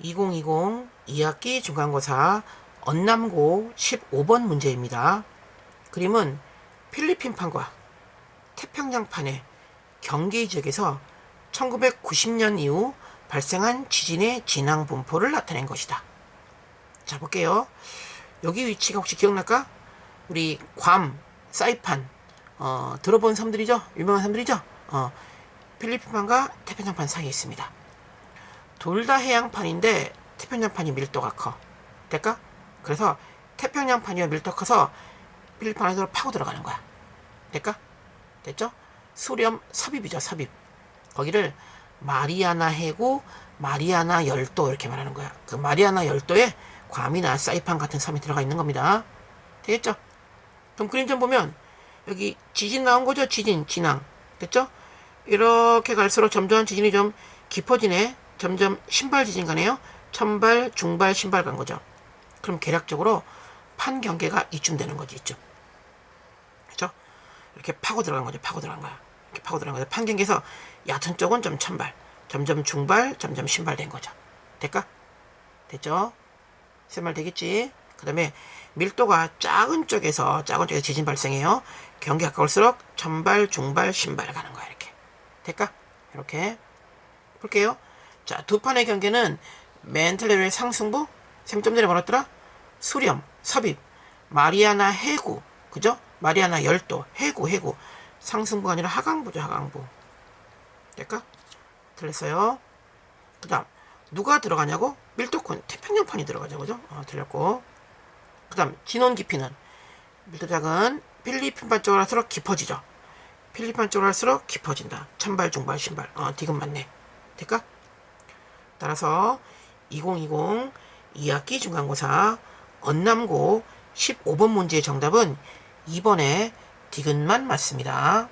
2020 2학기 중간고사 언남고 15번 문제입니다. 그림은 필리핀판과 태평양판의 경계 지역에서 1990년 이후 발생한 지진의 진앙 분포를 나타낸 것이다. 자, 볼게요. 여기 위치가 혹시 기억날까? 우리 괌, 사이판, 어, 들어본 섬들이죠? 유명한 섬들이죠? 어, 필리핀판과 태평양판 사이에 있습니다. 둘 다 해양판인데 태평양판이 밀도가 커. 될까? 그래서 태평양판이 밀도 커서 필리핀 안으로 파고 들어가는 거야. 될까? 됐죠? 수렴 섭입이죠, 섭입. 거기를 마리아나 해구, 마리아나 열도 이렇게 말하는 거야. 그 마리아나 열도에 괌이나 사이판 같은 섬이 들어가 있는 겁니다. 되겠죠? 그럼 그림 좀 보면 여기 지진 나온 거죠? 지진, 진앙. 됐죠? 이렇게 갈수록 점점 지진이 좀 깊어지네. 점점 신발 지진 가네요. 천발, 중발, 신발 간 거죠. 그럼 계략적으로 판 경계가 이쯤 되는 거지, 이쯤. 그죠? 이렇게 파고 들어간 거죠. 파고 들어간 거야. 이렇게 파고 들어간 거죠. 판 경계에서 얕은 쪽은 좀 천발, 점점 중발, 점점 신발 된 거죠. 될까? 됐죠? 세말 되겠지? 그 다음에 밀도가 작은 쪽에서 작은 쪽에서 지진 발생해요. 경계 가까울수록 천발, 중발, 신발 가는 거야 이렇게. 될까? 이렇게 볼게요. 자, 두 판의 경계는 멘틀 레벨 상승부, 쌤좀 전에 뭐랬더라? 수렴, 섭입, 마리아나 해구, 그죠? 마리아나 열도, 해구, 해구. 상승부가 아니라 하강부죠, 하강부. 될까? 틀렸어요. 그 다음, 누가 들어가냐고? 밀도권, 태평양판이 들어가죠, 그죠? 어, 틀렸고. 그 다음, 진원 깊이는 밀도 작은 필리핀판 쪽으로 할수록 깊어지죠. 필리핀 쪽으로 할수록 깊어진다. 천발, 중발, 신발. 어, 디귿 맞네. 될까? 따라서 2020 2학기 중간고사 언남고 15번 문제의 정답은 2번에 디귿만 맞습니다.